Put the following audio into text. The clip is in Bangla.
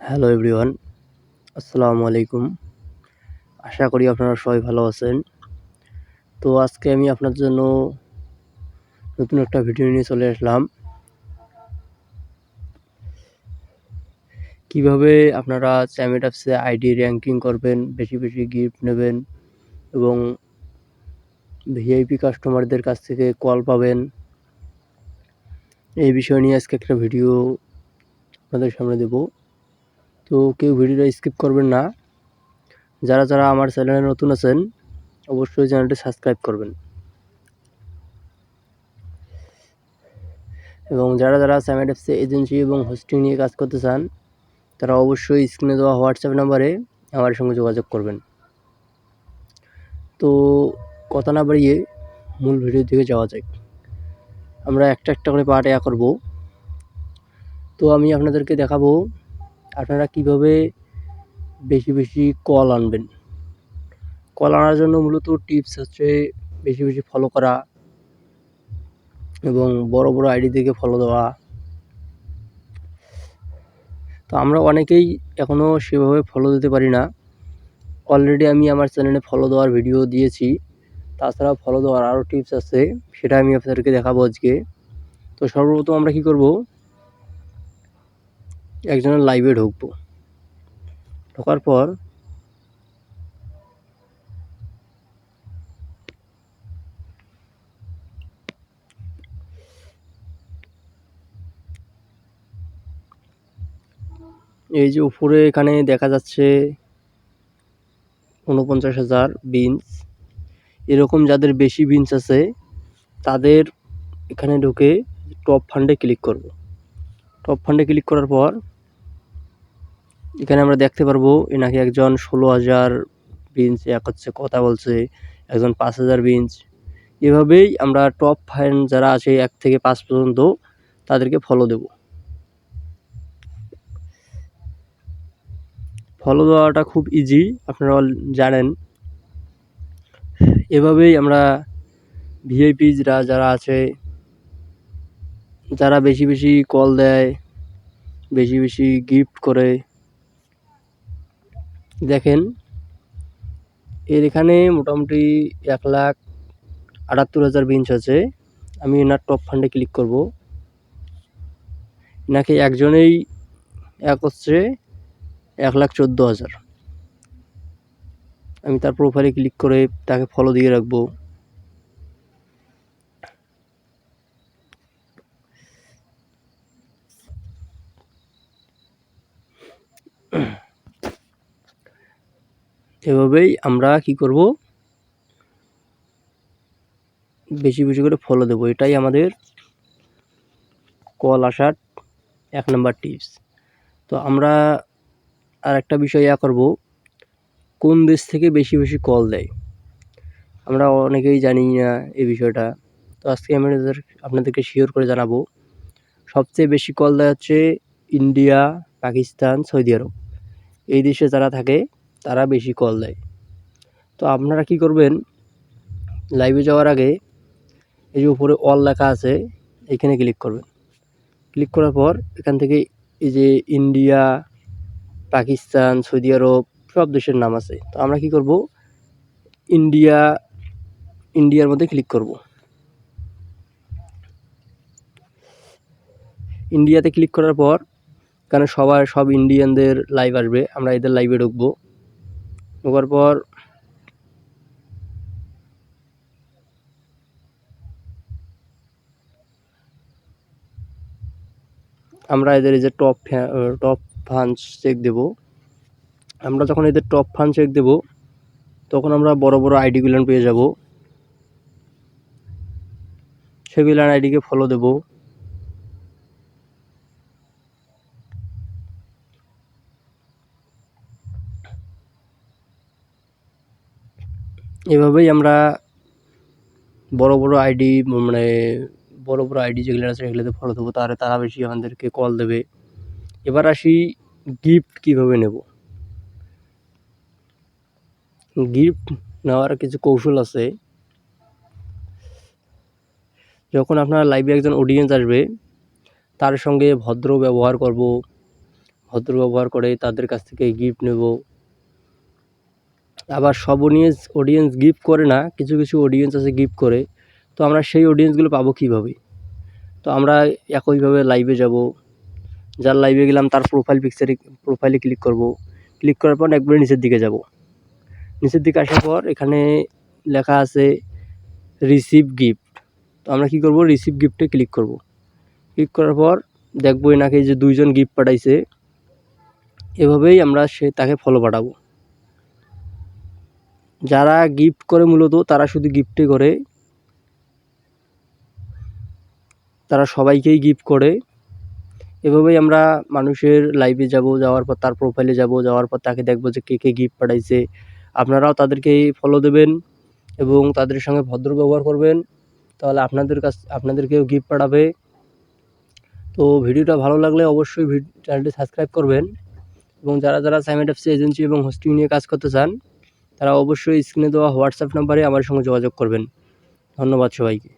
হ্যালো এভরিওয়ান, আসসালামু আলাইকুম। আশা করি আপনারা সবাই ভালো আছেন। তো আজকে আমি আপনার জন্য নতুন একটা ভিডিও নিয়ে চলে আসলাম। কীভাবে আপনারা চ্যামেট অ্যাপসে আইডি র্যাঙ্কিং করবেন, বেশি বেশি গিফট নেবেন এবং ভিআইপি কাস্টমারদের কাছ থেকে কল পাবেন, এই বিষয় নিয়ে আজকে একটা ভিডিও আপনাদের সামনে দেবো। তো কেউ ভিডিওটা স্কিপ করবেন না। যারা যারা আমার চ্যানেলে নতুন আছেন, অবশ্যই চ্যানেলটি সাবস্ক্রাইব করবেন। এবং যারা যারা স্যামেট এফসি এজেন্সি এবং হোস্টিং নিয়ে কাজ করতে চান, তারা অবশ্যই স্ক্রিনে দেওয়া হোয়াটসঅ্যাপ নাম্বারে আমার সঙ্গে যোগাযোগ করবেন। তো কথা না বাড়িয়ে মূল ভিডিওর দিকে যাওয়া যাক। আমরা একটা একটা করে পার্ট এয়া করব। তো আমি আপনাদেরকে দেখাবো আপনারা কীভাবে বেশি বেশি কল আনবেন? কল আনার জন্য মূলত টিপস হচ্ছে বেশি বেশি ফলো করা এবং বড় বড় আইডি থেকে ফলো দেওয়া। তো আমরা অনেকেই এখনও সেভাবে ফলো দিতে পারি না। অলরেডি আমি আমার চ্যানেলে ফলো দেওয়ার ভিডিও দিয়েছি। তাছাড়া ফলো দেওয়ার আরও টিপস আছে, সেটা আমি আপনাদেরকে দেখাবো আজকে। তো সর্বপ্রথম আমরা কি করব? একজনের লাইভে ঢুকবো। ঢোকার পর এই যে উপরে এখানে দেখা যাচ্ছে উনপঞ্চাশ হাজার বিনস এরকম যাদের বেশি বিনস আছে, তাদের এখানে ঢুকে টপ ফান্ডে ক্লিক করব। টপ ফান্ডে ক্লিক করার পর এখানে আমরা দেখতে পারব এনাকে একজন ষোলো হাজার বিঞ্চ এক হচ্ছে কথা বলছে, একজন পাঁচ হাজার বিঞ্চ এভাবেই আমরা টপ ফাইন যারা আছে এক থেকে পাঁচ পর্যন্ত তাদেরকে ফলো দেব। ফলো দেওয়াটা খুব ইজি আপনারা জানেন। এভাবেই আমরা ভিআইপিজরা যারা আছে, যারা বেশি বেশি কল দেয়, বেশি বেশি গিফট করে দেখেন, এর এখানে মোটামুটি এক লাখ আটাত্তর হাজার বিঞ্চ আছে। আমি এনার টপ ফান্ডে ক্লিক করব। নাকি একজনেই এক হচ্ছে এক লাখ চোদ্দ হাজার। আমি তার প্রোফাইলে ক্লিক করে তাকে ফলো দিয়ে রাখব। এভাবেই আমরা কি করব? বেশি বেশি করে ফলো দেবো। এটাই আমাদের কল আসার এক নম্বর টিপস তো আমরা আর একটা বিষয় ইয়া করব, কোন দেশ থেকে বেশি বেশি কল দেয়? আমরা অনেকেই জানি না এই বিষয়টা। তো আজকে আমি আপনাদেরকে শিওর করে জানাব, সবচেয়ে বেশি কল দেয় হচ্ছে ইন্ডিয়া, পাকিস্তান, সৌদি আরব। এই দেশে যারা থাকে তারা বেশি কল দেয়। তো আপনারা কি করবেন? লাইভে যাওয়ার আগে এই যে উপরে অল লেখা আছে, এখানে ক্লিক করবেন। ক্লিক করার পর এখান থেকে এই যে ইন্ডিয়া পাকিস্তান সৌদি আরব সব দেশের নাম আছে। তো আমরা কি করব? ইন্ডিয়া ইন্ডিয়ার মধ্যে ক্লিক করব। ইন্ডিয়াতে ক্লিক করার পর এখানে সবার, সব ইন্ডিয়ানদের লাইভ আসবে। আমরা এদের লাইভে ঢুকবো। ঢোকার পর আমরা এদের এই যে টপ টপ ফান্ড চেক দেব। আমরা যখন এদের টপ ফান্ড চেক দেব, তখন আমরা বড় বড় আইডিগুলো পেয়ে যাব। সেগুলান আইডিকে ফলো দেব। এভাবেই আমরা বড় বড় আইডি মানে বড় বড় আইডি যেগুলো আছে সেগুলোতে ফলো দেবো। তাহলে তারা বেশি আমাদেরকে কল দেবে। এবার আসি গিফট কীভাবে নেব? গিফট নেওয়ার কিছু কৌশল আছে। যখন আপনার লাইভে একজন অডিয়েন্স আসবে, তার সঙ্গে ভদ্র ব্যবহার করব। ভদ্র ব্যবহার করে তাদের কাছ থেকে গিফট নেব। আবার সব অডিয়েন্স অডিয়েন্স গিফট করে না, কিছু কিছু অডিয়েন্স আছে গিফট করে। তো আমরা সেই অডিয়েন্সগুলো পাবো কীভাবে? তো আমরা একইভাবে লাইভে যাব। যার লাইভে গেলাম, তার প্রোফাইল পিকচারে প্রোফাইলে ক্লিক করব। ক্লিক করার পর একবারে নিচের দিকে যাব। নিচের দিকে আসার পর এখানে লেখা আছে রিসিভ গিফট তো আমরা কী করব? রিসিভ গিফটে ক্লিক করব। ক্লিক করার পর দেখব এনাকে যে দুইজন গিফট পাঠাইছে। এভাবেই আমরা সে, তাকে ফলো পাঠাবো যারা গিফট করে মূলত, তারা শুধু গিফটই করে। তারা সবাইকেই গিফট করে। এভাবেই আমরা মানুষের লাইভে যাব, যাওয়ার পর তার প্রোফাইলে যাব, যাওয়ার পর তাকে দেখব যে কে কে গিফট পাঠাইছে। আপনারাও তাদেরকে ফলো দেবেন এবং তাদের সঙ্গে ভদ্র ব্যবহার করবেন। তাহলে আপনাদের কাছ, আপনাদেরকেও গিফট পাঠাবে। তো ভিডিওটা ভালো লাগলে অবশ্যই চ্যানেলটি সাবস্ক্রাইব করবেন। এবং যারা যারা সাইমেট অ্যাপসি এজেন্সি এবং হোস্টিং নিয়ে কাজ করতে চান তারা অবশ্যই স্ক্রিনে দেওয়া হোয়াটসঅ্যাপ নাম্বারে আমার সঙ্গে যোগাযোগ করবেন। ধন্যবাদ সবাইকে।